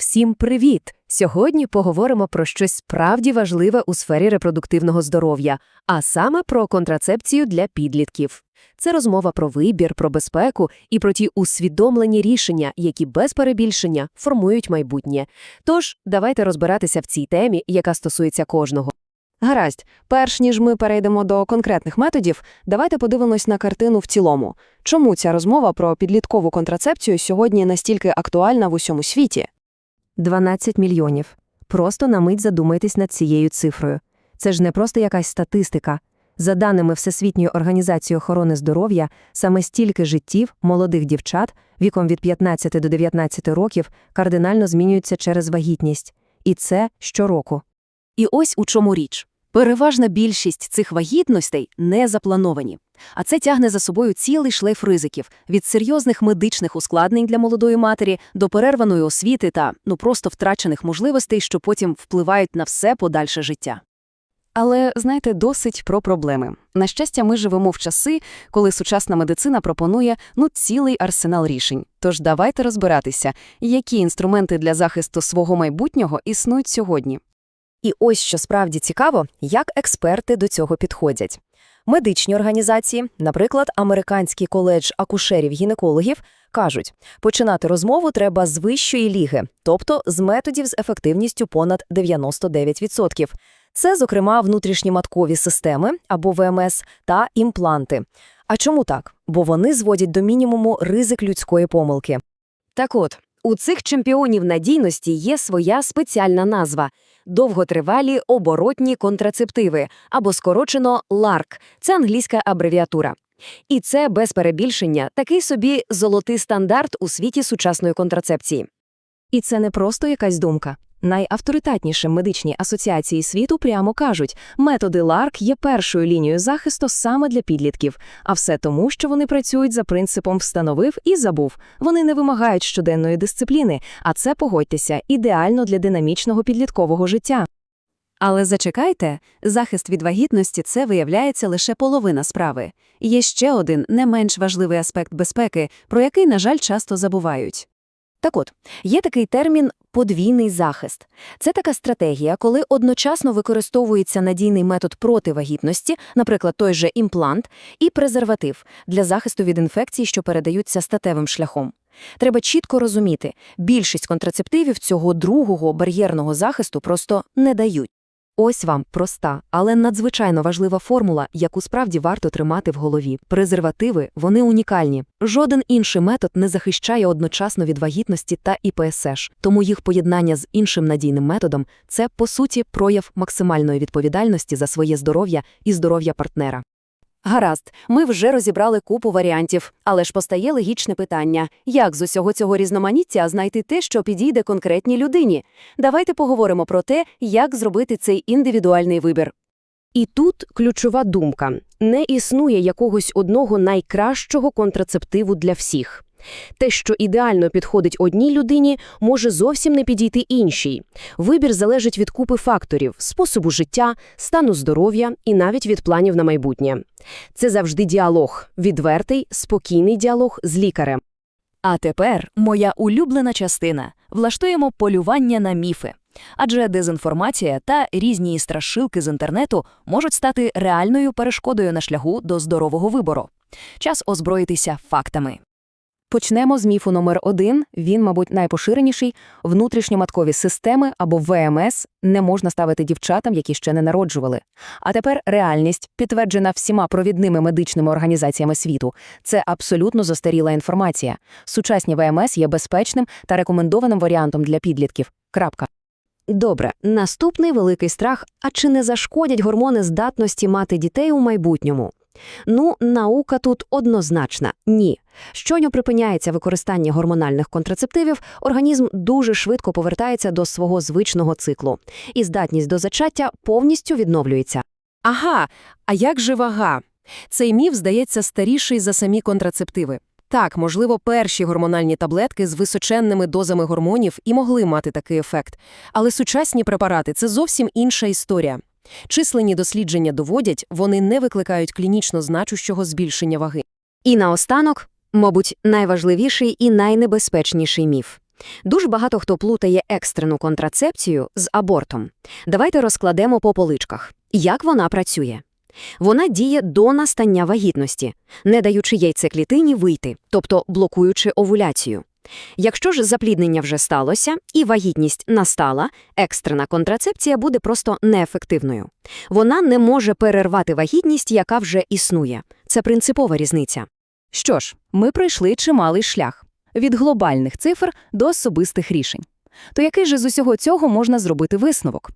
Всім привіт! Сьогодні поговоримо про щось справді важливе у сфері репродуктивного здоров'я, а саме про контрацепцію для підлітків. Це розмова про вибір, про безпеку і про ті усвідомлені рішення, які без перебільшення формують майбутнє. Тож, давайте розбиратися в цій темі, яка стосується кожного. Гаразд, перш ніж ми перейдемо до конкретних методів, давайте подивимось на картину в цілому. Чому ця розмова про підліткову контрацепцію сьогодні настільки актуальна в усьому світі? 12 мільйонів. Просто на мить задумайтесь над цією цифрою. Це ж не просто якась статистика. За даними Всесвітньої організації охорони здоров'я, саме стільки життів молодих дівчат віком від 15 до 19 років кардинально змінюються через вагітність. І це щороку. І ось у чому річ. Переважна більшість цих вагітностей не заплановані. А це тягне за собою цілий шлейф ризиків – від серйозних медичних ускладнень для молодої матері до перерваної освіти та, ну, просто втрачених можливостей, що потім впливають на все подальше життя. Але, знаєте, досить про проблеми. На щастя, ми живемо в часи, коли сучасна медицина пропонує, ну, цілий арсенал рішень. Тож давайте розбиратися, які інструменти для захисту свого майбутнього існують сьогодні. І ось що справді цікаво, як експерти до цього підходять. Медичні організації, наприклад, Американський коледж акушерів-гінекологів, кажуть, починати розмову треба з вищої ліги, тобто з методів з ефективністю понад 99%. Це, зокрема, внутрішні маткові системи або ВМС та імпланти. А чому так? Бо вони зводять до мінімуму ризик людської помилки. Так от, у цих чемпіонів надійності є своя спеціальна назва – довготривалі оборотні контрацептиви, або скорочено ЛАРК, – це англійська абревіатура. І це, без перебільшення, такий собі золотий стандарт у світі сучасної контрацепції. І це не просто якась думка. Найавторитетніші медичні асоціації світу прямо кажуть, методи LARC є першою лінією захисту саме для підлітків, а все тому, що вони працюють за принципом «встановив і забув». Вони не вимагають щоденної дисципліни, а це, погодьтеся, ідеально для динамічного підліткового життя. Але зачекайте, захист від вагітності – це, виявляється, лише половина справи. Є ще один не менш важливий аспект безпеки, про який, на жаль, часто забувають. Так от, є такий термін подвійний захист. Це така стратегія, коли одночасно використовується надійний метод проти вагітності, наприклад, той же імплант, і презерватив для захисту від інфекцій, що передаються статевим шляхом. Треба чітко розуміти, більшість контрацептивів цього другого бар'єрного захисту просто не дають. Ось вам проста, але надзвичайно важлива формула, яку справді варто тримати в голові. Презервативи, вони унікальні. Жоден інший метод не захищає одночасно від вагітності та ІПСШ, тому їх поєднання з іншим надійним методом – це, по суті, прояв максимальної відповідальності за своє здоров'я і здоров'я партнера. Гаразд, ми вже розібрали купу варіантів, але ж постає логічне питання, як з усього цього різноманіття знайти те, що підійде конкретній людині? Давайте поговоримо про те, як зробити цей індивідуальний вибір. І тут ключова думка – не існує якогось одного найкращого контрацептиву для всіх. Те, що ідеально підходить одній людині, може зовсім не підійти іншій. Вибір залежить від купи факторів – способу життя, стану здоров'я і навіть від планів на майбутнє. Це завжди діалог – відвертий, спокійний діалог з лікарем. А тепер моя улюблена частина – влаштуємо полювання на міфи. Адже дезінформація та різні страшилки з інтернету можуть стати реальною перешкодою на шляху до здорового вибору. Час озброїтися фактами. Почнемо з міфу номер один. Він, мабуть, найпоширеніший. Внутрішньоматкові системи або ВМС не можна ставити дівчатам, які ще не народжували. А тепер реальність, підтверджена всіма провідними медичними організаціями світу. Це абсолютно застаріла інформація. Сучасні ВМС є безпечним та рекомендованим варіантом для підлітків. Крапка. Добре, наступний великий страх – а чи не зашкодять гормони здатності мати дітей у майбутньому? Ну, наука тут однозначна – ні. Щойно припиняється використання гормональних контрацептивів, організм дуже швидко повертається до свого звичного циклу, і здатність до зачаття повністю відновлюється. Ага, а як же вага? Цей міф здається старіший за самі контрацептиви. Так, можливо, перші гормональні таблетки з височенними дозами гормонів і могли мати такий ефект. Але сучасні препарати – це зовсім інша історія. Численні дослідження доводять, вони не викликають клінічно значущого збільшення ваги. І наостанок, мабуть, найважливіший і найнебезпечніший міф. Дуже багато хто плутає екстрену контрацепцію з абортом. Давайте розкладемо по поличках. Як вона працює? Вона діє до настання вагітності, не даючи яйцеклітині вийти, тобто блокуючи овуляцію. Якщо ж запліднення вже сталося і вагітність настала, екстрена контрацепція буде просто неефективною. Вона не може перервати вагітність, яка вже існує. Це принципова різниця. Що ж, ми пройшли чималий шлях від глобальних цифр до особистих рішень. То який же з усього цього можна зробити висновок?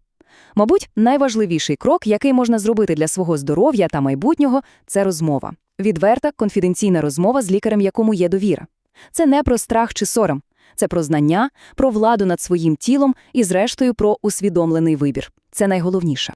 Мабуть, найважливіший крок, який можна зробити для свого здоров'я та майбутнього, це розмова. Відверта, конфіденційна розмова з лікарем, якому є довіра. Це не про страх чи сором. Це про знання, про владу над своїм тілом і, зрештою, про усвідомлений вибір. Це найголовніше.